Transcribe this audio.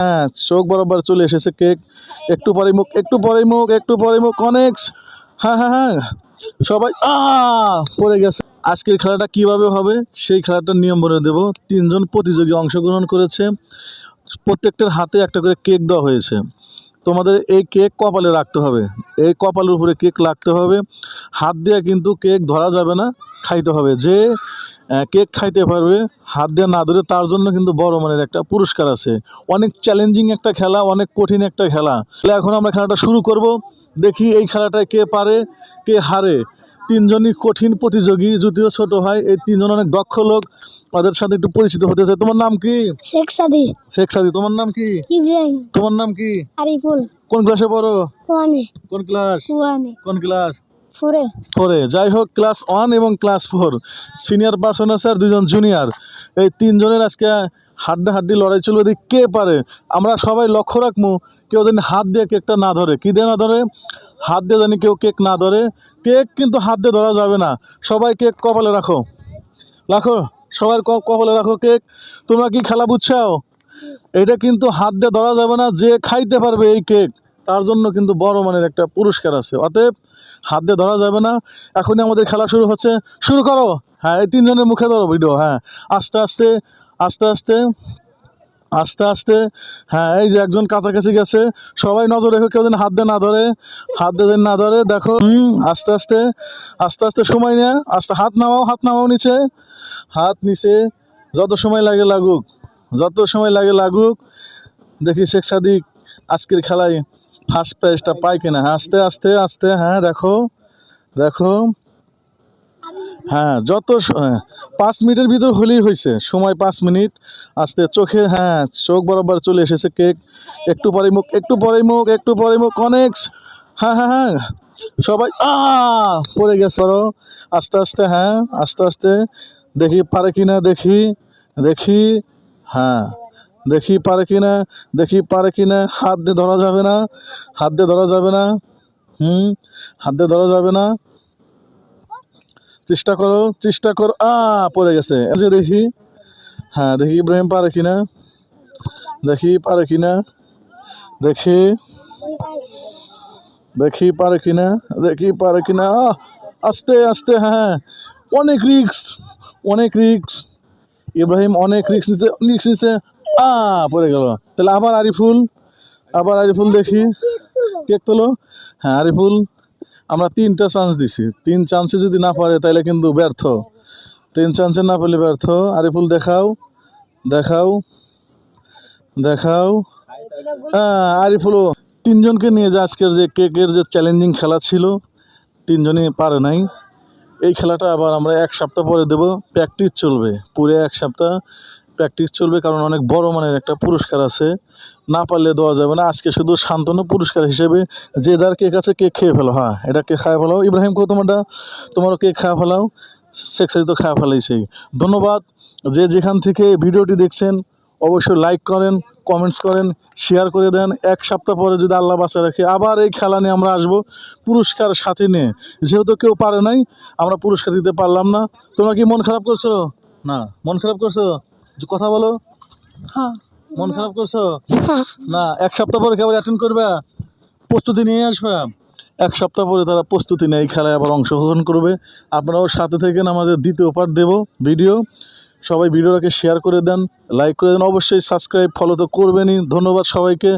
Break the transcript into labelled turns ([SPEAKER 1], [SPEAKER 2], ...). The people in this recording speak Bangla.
[SPEAKER 1] হ্যাঁ চোখ বরাবর চলে এসেছে কেক। একটু পরে মুখ, একটু পরে মুখ, একটু পরে মুখ, অনেক হ্যাঁ হ্যাঁ হ্যাঁ। সবাই পড়ে গেছে। আজকের খেলাটা কীভাবে হবে, সেই খেলাটার নিয়ম বলে দেব। তিনজন প্রতিযোগী অংশগ্রহণ করেছে। প্রত্যেকটার হাতে একটা করে কেক দেওয়া হয়েছে। তোমাদের এই কেক কপালে রাখতে হবে। এই কপালের উপরে কেক রাখতে হবে। হাত দিয়ে কিন্তু কেক ধরা যাবে না, খাইতে হবে। যে কেক খাইতে পারবে হাত দিয়ে না ধরে তার জন্য কিন্তু বড় মানের একটা পুরস্কার আছে। অনেক চ্যালেঞ্জিং একটা খেলা অনেক কঠিন একটা খেলা। তাহলে এখন আমরা খেলাটা শুরু করব। দেখি এই খেলাটায় কে পারে কে হারে। তিনজনই কঠিন প্রতিযোগী যদিও ছোট হয় এই তিনজন অনেক দক্ষ লোক তাদের সাথে একটু পরিচিত হতে চাই। তোমার নাম কি?
[SPEAKER 2] শেখ সাদি।
[SPEAKER 1] শেখ সাদি তোমার নাম কি?
[SPEAKER 2] ইব্রাহিম।
[SPEAKER 1] তোমার নাম কি?
[SPEAKER 2] আরিফুল।
[SPEAKER 1] কোন ক্লাসে পড়ো? কোন ক্লাস কোন ক্লাস
[SPEAKER 2] ফোরে
[SPEAKER 1] যাই হোক ক্লাস ওয়ান এবং ক্লাস ফোর সিনিয়র পার্সন আছে আর দুজন জুনিয়র এই তিনজনের আজকে হাড্ডা হাড্ডি লড়াই চলবে কে পারে। আমরা সবাই লক্ষ্য রাখব, কেউ যেন হাত দিয়ে কেকটা না ধরে। কী দিয়ে না ধরে? হাত দিয়ে জানি কেউ কেক না ধরে। কেক কিন্তু হাত দিয়ে ধরা যাবে না। সবাই কেক কপালে রাখো। রাখো সবার ক- কপালে রাখো কেক তোমরা কি খেলা বুঝছাও? এটা কিন্তু হাত দিয়ে ধরা যাবে না, যে খাইতে পারবে এই কেক তার জন্য কিন্তু বড় মানের একটা পুরস্কার আছে। অতএব হাত দিয়ে ধরা যাবে না। এখনই আমাদের খেলা শুরু হচ্ছে। শুরু করো। হ্যাঁ এই তিনজনের মুখে ধরো ভিডিও হ্যাঁ। আস্তে আস্তে আস্তে আস্তে আস্তে আস্তে। হ্যাঁ এই যে একজন কাছাকাছি গেছে। সবাই নজর রেখো, কেউ যেন হাত দিয়ে না ধরে। হাত দিয়ে যেন না ধরে, দেখো। আস্তে আস্তে আস্তে আস্তে সময় নেয়। আস্তে, হাত নামাও হাত নামাও নিচে। হাত নিচে, যত সময় লাগে লাগুক, যত সময় লাগে লাগুক। দেখি শেখ সাদিক আজকের খেলায় ফার্স্ট প্রাইজটা পাই কিনা? আস্তে আস্তে আস্তে হ্যাঁ দেখো দেখো। হ্যাঁ যত হ্যাঁ, পাঁচ মিনিটের ভিতর হলেই হয়েছে। সময় পাঁচ মিনিট। আস্তে চোখে হ্যাঁ চোখ বরাবর চলে এসেছে কেক। একটু পরে মুখ একটু পরে মুখ একটু পরে মুখ অনেক হ্যাঁ হ্যাঁ হ্যাঁ। সবাই আ পড়ে গেছে ধরো আস্তে আস্তে হ্যাঁ আস্তে আস্তে। দেখি পারে কিনা দেখি দেখি হ্যাঁ। দেখি পারে কিনা দেখি পারে কিনা হাত দিয়ে ধরা যাবে না হাত দিয়ে ধরা যাবে না হুম হাত দিয়ে ধরা যাবে না। চেষ্টা করো চেষ্টা করো আ পড়ে গেছে। যে দেখি হ্যাঁ দেখি ইব্রাহিম পারে কিনা দেখি পারে কিনা দেখি দেখি পারে কিনা দেখি পারে কিনা আহ, আস্তে আস্তে হ্যাঁ অনেক রিক্স অনেক রিক্স ইব্রাহিম অনেক রিক্স নিছে রিক্স নিছে আ, পড়ে গেল। তাহলে আবার আরিফুল আবার আরিফুল দেখি। কেক তোলো। হ্যাঁ আরিফুল, আমরা তিনটা চান্স দিছি। তিন চান্সে যদি না পারে, তাহলে কিন্তু ব্যর্থ। তিন চান্সে না পেলে ব্যর্থ। আরিফুল, দেখাও। দেখাও। দেখাও। হ্যাঁ আরিফুলও তিনজনকে নিয়ে যে আজকের যে কেকের যে চ্যালেঞ্জিং খেলা ছিল, তিনজনই পারে নাই। এই খেলাটা আবার আমরা এক সপ্তাহ পরে দেব। প্র্যাকটিস চলবে। পুরো এক সপ্তাহ প্র্যাকটিস চলবে কারণ অনেক বড় মানের একটা পুরস্কার আছে। না পারলে দেওয়া যাবে না। আজকে শুধু সান্ত্বনা পুরস্কার হিসেবে যে যার কেক আছে কেক খেয়ে ফেলো। হ্যাঁ এটা কেক খায় ফেলাও ইব্রাহিম কো তোমারটা? তোমারও কেক খাওয়া ফেলাও। শেখ সাজি তো খাওয়া ফেলাইছেই ধন্যবাদ। যে যেখান থেকে ভিডিওটি দেখছেন, অবশ্যই লাইক করেন কমেন্টস করেন শেয়ার করে দেন। এক সপ্তাহ পরে যদি আল্লাহ বাঁচা রাখে, আবার এই খেলা নিয়ে আমরা আসব পুরস্কার সাথে নিয়ে। যেহেতু কেউ পারে নাই, আমরা পুরস্কার দিতে পারলাম না। তোমরা কি মন খারাপ করছ? না, মন খারাপ করছ? কথা বলো।
[SPEAKER 2] হ্যাঁ।
[SPEAKER 1] মন খারাপ করছ?
[SPEAKER 2] হ্যাঁ।
[SPEAKER 1] না এক সপ্তাহ পরে কেবল অ্যাটেন্ড করবে? প্রস্তুতি নিয়ে আসবে? এক সপ্তাহ পরে তারা প্রস্তুতি নেয় খেলায় আবার অংশগ্রহণ করবে। আপনারাও সাথে থেকে আমাদের দ্বিতীয় পার্ট দেব ভিডিও সবাই ভিডিওটাকে শেয়ার করে দেন লাইক করে দেন। অবশ্যই সাবস্ক্রাইব ফলো তো করবেনই। ধন্যবাদ সবাইকে।